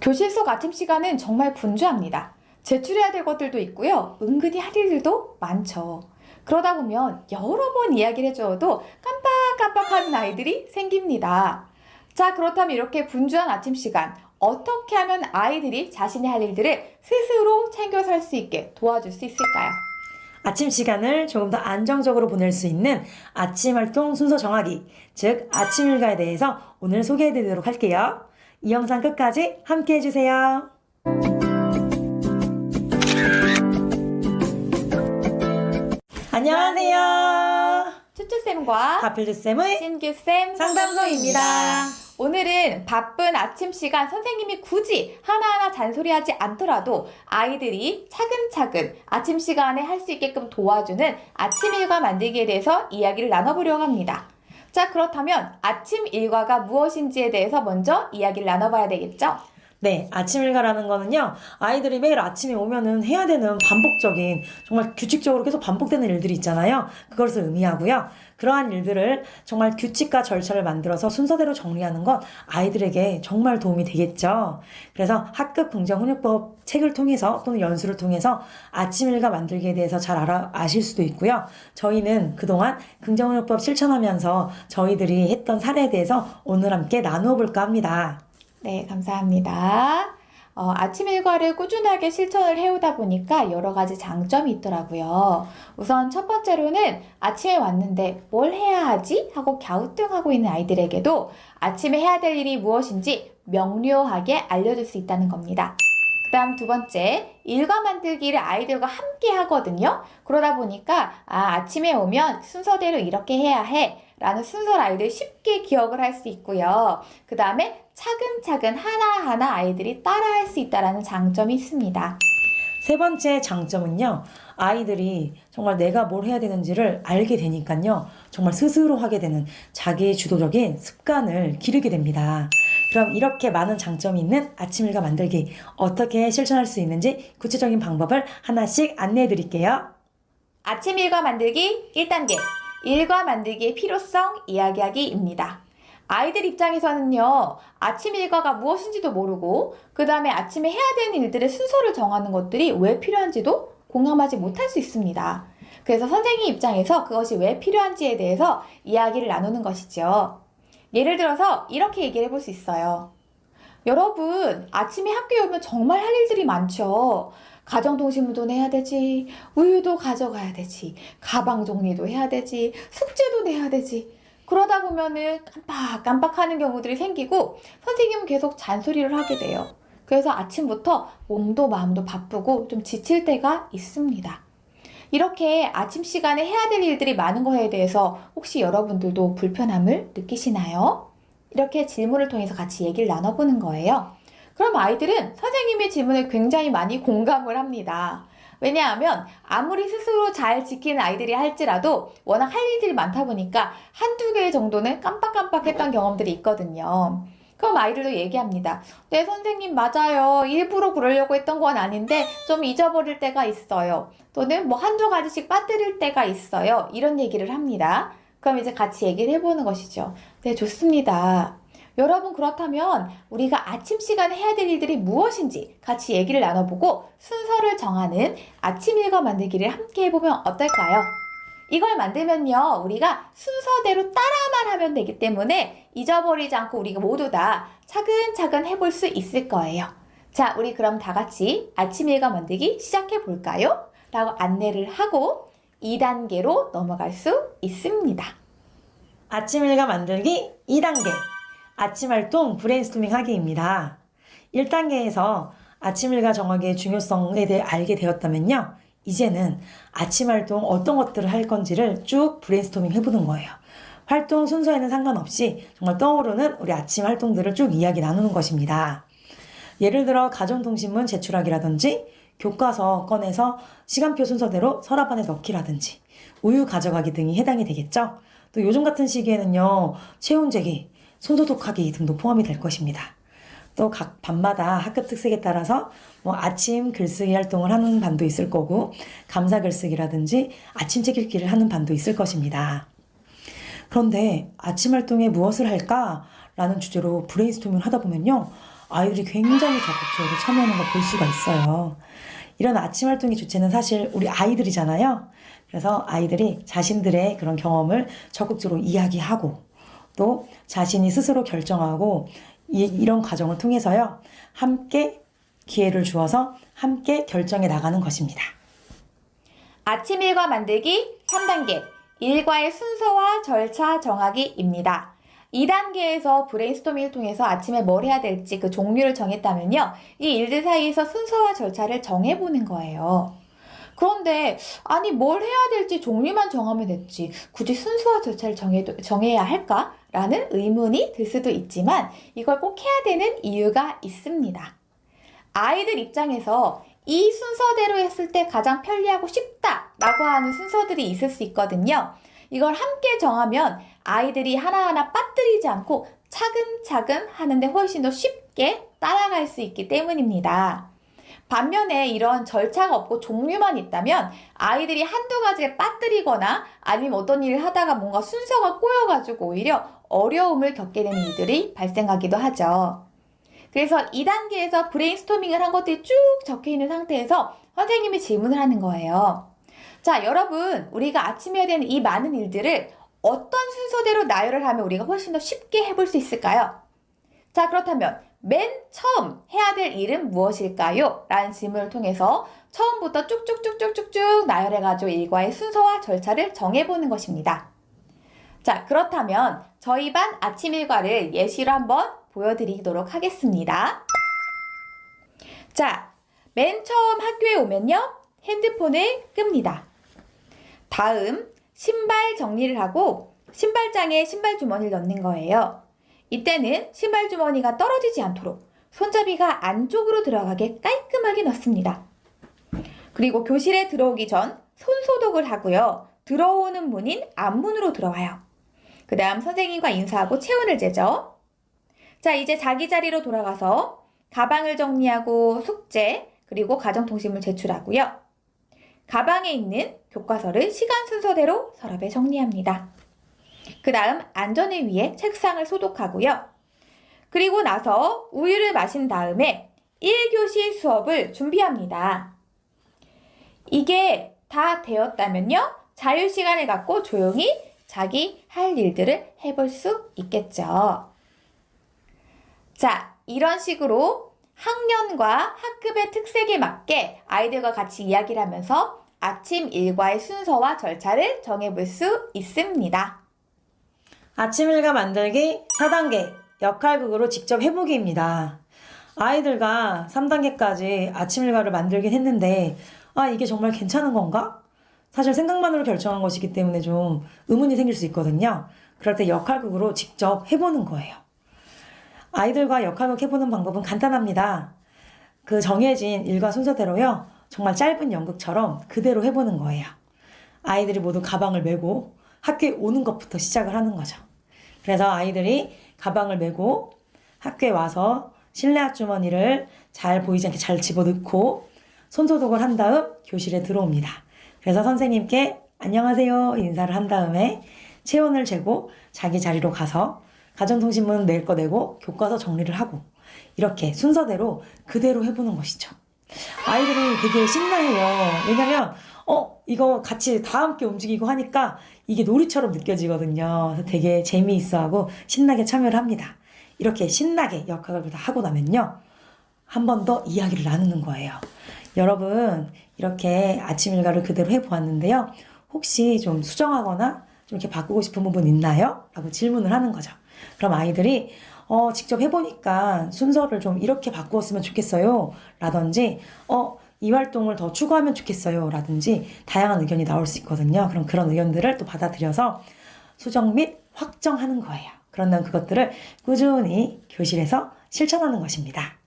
교실 속 아침 시간은 정말 분주합니다. 제출해야 될 것들도 있고요. 은근히 할 일들도 많죠. 그러다 보면 여러 번 이야기를 해줘도 깜빡깜빡하는 아이들이 생깁니다. 자, 그렇다면 이렇게 분주한 아침 시간, 어떻게 하면 아이들이 자신이 할 일들을 스스로 챙겨서 할 수 있게 도와줄 수 있을까요? 아침 시간을 조금 더 안정적으로 보낼 수 있는 아침 활동 순서 정하기, 즉 아침 일과에 대해서 오늘 소개해 드리도록 할게요. 이 영상 끝까지 함께 해주세요. 안녕하세요. 쭈쭈쌤과 가필드쌤의 신규쌤 상담소입니다. 오늘은 바쁜 아침 시간 선생님이 굳이 하나하나 잔소리하지 않더라도 아이들이 차근차근 아침 시간에 할 수 있게끔 도와주는 아침 일과 만들기에 대해서 이야기를 나눠보려고 합니다. 자, 그렇다면 아침 일과가 무엇인지에 대해서 먼저 이야기를 나눠봐야 되겠죠? 네, 아침 일과라는 거는요, 아이들이 매일 아침에 오면은 해야 되는 반복적인, 정말 규칙적으로 계속 반복되는 일들이 있잖아요. 그것을 의미하고요. 그러한 일들을 정말 규칙과 절차를 만들어서 순서대로 정리하는 건 아이들에게 정말 도움이 되겠죠. 그래서 학급 긍정 훈육법 책을 통해서 또는 연수를 통해서 아침 일과 만들기에 대해서 잘 알아, 아실 수도 있고요. 저희는 그동안 긍정 훈육법 실천하면서 저희들이 했던 사례에 대해서 오늘 함께 나누어 볼까 합니다. 네, 감사합니다. 어, 아침 일과를 꾸준하게 실천을 해오다 보니까 여러 가지 장점이 있더라고요. 우선 첫 번째로는 아침에 왔는데 뭘 해야 하지? 하고 갸우뚱하고 있는 아이들에게도 아침에 해야 될 일이 무엇인지 명료하게 알려줄 수 있다는 겁니다. 그 다음 두 번째, 일과 만들기를 아이들과 함께 하거든요. 그러다 보니까, 아, 아침에 오면 순서대로 이렇게 해야 해. 라는 순서를 아이들이 쉽게 기억을 할 수 있고요. 그 다음에 차근차근 하나하나 아이들이 따라할 수 있다는 장점이 있습니다. 세 번째 장점은요, 아이들이 정말 내가 뭘 해야 되는지를 알게 되니까요, 정말 스스로 하게 되는 자기 주도적인 습관을 기르게 됩니다. 그럼 이렇게 많은 장점이 있는 아침 일과 만들기 어떻게 실천할 수 있는지 구체적인 방법을 하나씩 안내해 드릴게요. 아침 일과 만들기 1단계. 일과 만들기의 필요성 이야기하기입니다. 아이들 입장에서는요, 아침 일과가 무엇인지도 모르고, 그 다음에 아침에 해야 되는 일들의 순서를 정하는 것들이 왜 필요한지도 공감하지 못할 수 있습니다. 그래서 선생님 입장에서 그것이 왜 필요한지에 대해서 이야기를 나누는 것이죠. 예를 들어서 이렇게 얘기를 해볼 수 있어요. 여러분, 아침에 학교에 오면 정말 할 일들이 많죠. 가정통신부도 내야 되지, 우유도 가져가야 되지, 가방 정리도 해야 되지, 숙제도 내야 되지. 그러다 보면은 깜빡깜빡 하는 경우들이 생기고 선생님은 계속 잔소리를 하게 돼요. 그래서 아침부터 몸도 마음도 바쁘고 좀 지칠 때가 있습니다. 이렇게 아침 시간에 해야 될 일들이 많은 거에 대해서 혹시 여러분들도 불편함을 느끼시나요? 이렇게 질문을 통해서 같이 얘기를 나눠보는 거예요. 그럼 아이들은 선생님의 질문에 굉장히 많이 공감을 합니다. 왜냐하면 아무리 스스로 잘 지키는 아이들이 할지라도 워낙 할 일들이 많다 보니까 한두 개 정도는 깜빡깜빡 했던 경험들이 있거든요. 그럼 아이들도 얘기합니다. 네, 선생님, 맞아요. 일부러 그러려고 했던 건 아닌데, 좀 잊어버릴 때가 있어요. 또는 뭐 한두 가지씩 빠뜨릴 때가 있어요. 이런 얘기를 합니다. 그럼 이제 같이 얘기를 해보는 것이죠. 네, 좋습니다. 여러분, 그렇다면 우리가 아침 시간에 해야 될 일들이 무엇인지 같이 얘기를 나눠보고 순서를 정하는 아침 일과 만들기를 함께 해보면 어떨까요? 이걸 만들면요, 우리가 순서대로 따라만 하면 되기 때문에 잊어버리지 않고 우리가 모두 다 차근차근 해볼 수 있을 거예요. 자, 우리 그럼 다 같이 아침 일과 만들기 시작해 볼까요? 라고 안내를 하고 2단계로 넘어갈 수 있습니다. 아침 일과 만들기 2단계. 아침 활동 브레인스토밍 하기입니다. 1단계에서 아침 일과 정하기의 중요성에 대해 알게 되었다면요. 이제는 아침 활동 어떤 것들을 할 건지를 쭉 브레인스토밍 해보는 거예요. 활동 순서에는 상관없이 정말 떠오르는 우리 아침 활동들을 쭉 이야기 나누는 것입니다. 예를 들어 가정통신문 제출하기라든지 교과서 꺼내서 시간표 순서대로 서랍 안에 넣기라든지 우유 가져가기 등이 해당이 되겠죠. 또 요즘 같은 시기에는요, 체온 재기, 손소독하기 등도 포함이 될 것입니다. 또 각 반마다 학급 특색에 따라서 뭐 아침 글쓰기 활동을 하는 반도 있을 거고, 감사 글쓰기라든지 아침 책 읽기를 하는 반도 있을 것입니다. 그런데 아침 활동에 무엇을 할까? 라는 주제로 브레인스토밍을 하다 보면요. 아이들이 굉장히 적극적으로 참여하는 걸 볼 수가 있어요. 이런 아침 활동의 주체는 사실 우리 아이들이잖아요. 그래서 아이들이 자신들의 그런 경험을 적극적으로 이야기하고 또 자신이 스스로 결정하고 이, 이런 과정을 통해서요. 함께 기회를 주어서 함께 결정해 나가는 것입니다. 아침 일과 만들기 3단계 일과의 순서와 절차 정하기입니다. 2단계에서 브레인스토밍을 통해서 아침에 뭘 해야 될지 그 종류를 정했다면요. 이 일들 사이에서 순서와 절차를 정해보는 거예요. 그런데 아니 뭘 해야 될지 종류만 정하면 됐지 굳이 순서와 절차를 정해도, 정해야 할까? 라는 의문이 들 수도 있지만 이걸 꼭 해야 되는 이유가 있습니다. 아이들 입장에서 이 순서대로 했을 때 가장 편리하고 쉽다 라고 하는 순서들이 있을 수 있거든요. 이걸 함께 정하면 아이들이 하나하나 빠뜨리지 않고 차근차근 하는데 훨씬 더 쉽게 따라갈 수 있기 때문입니다. 반면에 이런 절차가 없고 종류만 있다면 아이들이 한두 가지에 빠뜨리거나 아니면 어떤 일을 하다가 뭔가 순서가 꼬여가지고 오히려 어려움을 겪게 되는 일들이 발생하기도 하죠. 그래서 2단계에서 브레인스토밍을 한 것들이 쭉 적혀 있는 상태에서 선생님이 질문을 하는 거예요. 자, 여러분, 우리가 아침에 해야 되는 이 많은 일들을 어떤 순서대로 나열을 하면 우리가 훨씬 더 쉽게 해볼 수 있을까요? 자, 그렇다면 맨 처음 해야 될 일은 무엇일까요? 라는 질문을 통해서 처음부터 쭉쭉쭉쭉쭉쭉 나열해가지고 일과의 순서와 절차를 정해보는 것입니다. 자, 그렇다면 저희 반 아침 일과를 예시로 한번 보여드리도록 하겠습니다. 자, 맨 처음 학교에 오면요. 핸드폰을 끕니다. 다음, 신발 정리를 하고 신발장에 신발 주머니를 넣는 거예요. 이때는 신발 주머니가 떨어지지 않도록 손잡이가 안쪽으로 들어가게 깔끔하게 넣습니다. 그리고 교실에 들어오기 전 손소독을 하고요. 들어오는 문인 앞문으로 들어와요. 그 다음 선생님과 인사하고 체온을 재죠. 자, 이제 자기 자리로 돌아가서 가방을 정리하고 숙제, 그리고 가정통신물 제출하고요. 가방에 있는 교과서를 시간 순서대로 서랍에 정리합니다. 그 다음 안전을 위해 책상을 소독하고요. 그리고 나서 우유를 마신 다음에 1교시 수업을 준비합니다. 이게 다 되었다면요. 자유시간을 갖고 조용히 자기 할 일들을 해볼 수 있겠죠. 자, 이런 식으로 학년과 학급의 특색에 맞게 아이들과 같이 이야기를 하면서 아침 일과의 순서와 절차를 정해볼 수 있습니다. 아침 일과 만들기 4단계 역할극으로 직접 해보기입니다. 아이들과 3단계까지 아침 일과를 만들긴 했는데 아 이게 정말 괜찮은 건가? 사실 생각만으로 결정한 것이기 때문에 좀 의문이 생길 수 있거든요. 그럴 때 역할극으로 직접 해보는 거예요. 아이들과 역할극 해보는 방법은 간단합니다. 그 정해진 일과 순서대로요. 정말 짧은 연극처럼 그대로 해보는 거예요. 아이들이 모두 가방을 메고 학교에 오는 것부터 시작을 하는 거죠. 그래서 아이들이 가방을 메고 학교에 와서 실내 앞주머니를 잘 보이지 않게 잘 집어넣고 손소독을 한 다음 교실에 들어옵니다. 그래서 선생님께 안녕하세요 인사를 한 다음에 체온을 재고 자기 자리로 가서 가정통신문 낼 거 내고 교과서 정리를 하고 이렇게 순서대로 그대로 해보는 것이죠. 아이들이 되게 신나해요. 왜냐면 어 이거 같이 다 함께 움직이고 하니까 이게 놀이처럼 느껴지거든요. 그래서 되게 재미있어 하고 신나게 참여를 합니다. 이렇게 신나게 역할을 다 하고 나면요. 한 번 더 이야기를 나누는 거예요. 여러분, 이렇게 아침 일과를 그대로 해보았는데요. 혹시 좀 수정하거나 좀 이렇게 바꾸고 싶은 부분 있나요? 라고 질문을 하는 거죠. 그럼 아이들이 어, 직접 해보니까 순서를 좀 이렇게 바꾸었으면 좋겠어요. 라든지, 어, 이 활동을 더 추구하면 좋겠어요. 라든지, 다양한 의견이 나올 수 있거든요. 그럼 그런 의견들을 또 받아들여서 수정 및 확정하는 거예요. 그런 다음 그것들을 꾸준히 교실에서 실천하는 것입니다.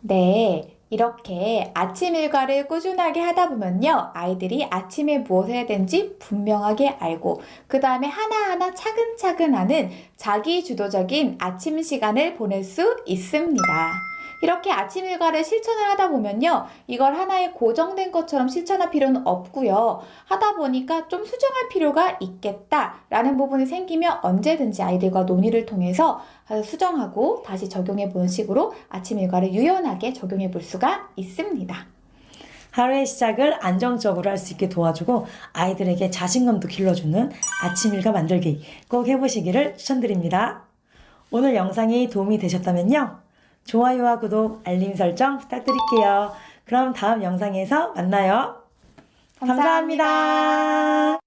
네. 이렇게 아침 일과를 꾸준하게 하다 보면요. 아이들이 아침에 무엇을 해야 되는지 분명하게 알고, 그 다음에 하나하나 차근차근 하는 자기 주도적인 아침 시간을 보낼 수 있습니다. 이렇게 아침 일과를 실천을 하다 보면요. 이걸 하나의 고정된 것처럼 실천할 필요는 없고요. 하다 보니까 좀 수정할 필요가 있겠다라는 부분이 생기면 언제든지 아이들과 논의를 통해서 수정하고 다시 적용해 보는 식으로 아침 일과를 유연하게 적용해 볼 수가 있습니다. 하루의 시작을 안정적으로 할 수 있게 도와주고 아이들에게 자신감도 길러주는 아침 일과 만들기 꼭 해보시기를 추천드립니다. 오늘 영상이 도움이 되셨다면요. 좋아요와 구독, 알림 설정 부탁드릴게요. 그럼 다음 영상에서 만나요. 감사합니다.